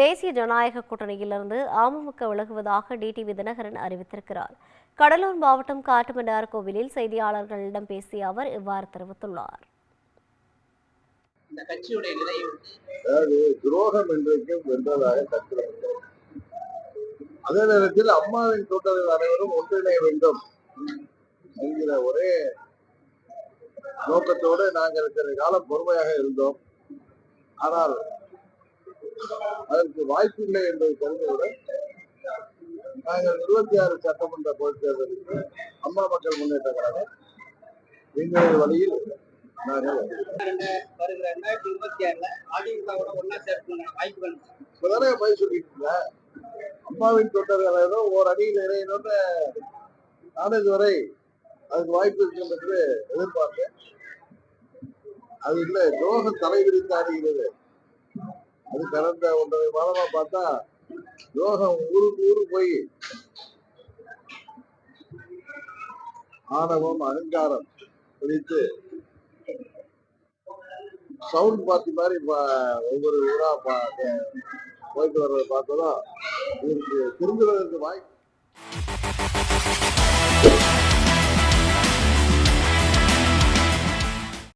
தேசிய ஜனநாயக கூட்டணியிலிருந்து அமமுக விலகுவதாக டிடிவி தினகரன் அறிவித்திருக்கிறார். கடலூர் மாவட்டம் காட்டுமன்னார் கோவிலில் செய்தியாளர்களிடம் பேசிய அவர் இவ்வாறு தெரிவித்துள்ளார். அதாவது துரோகம் வென்றதாக அதே நேரத்தில் அம்மாவின் தொண்டர்கள் அனைவரும் ஒன்றிணைய வேண்டும் என்கிற ஒரே நோக்கத்தோடு நாங்கள் இருக்கிற காலம் பொறுமையாக இருந்தோம். ஆனால் அதற்கு வாய்ப்பில்லை என்பதை தெரிந்தவுடன் நாங்கள் இருபத்தி ஆறு சட்டமன்ற பொதுத் அம்மா மக்கள் முன்னேற்ற கழகம் எங்களது வழியில் நாங்கள் வருகிற ரெண்டாயிரத்தி இருபத்தி ஆறுல அதிமுகவோட ஒன்னா சேர்க்கணும் வாய்ப்புகள் இப்பதானே போய் சொல்லிட்டு இருந்தேன் அம்மாவின் தொண்டர்கள் ஓர் ஒரு அணியில் இணையணும்னு நான் இதுவரை அதுக்கு வாய்ப்பு இருக்கும் என்று எதிர்பார்த்தேன். அது இல்லை துரோகம் தலைவிரித்து ஆடுகிறது கடந்த ஒன்றரை மாதமா பார்த்தா யோகம் ஊருக்கு ஊரு போய் ஆணவம் அகங்காரம் குறித்து சவுண்ட் பார்ட்டி மாதிரி ஒவ்வொரு ஊரா பா- போயிட்டு வர்றதை பார்த்ததும் இவருக்கு திருந்துவதற்கு வாய்ப்பு.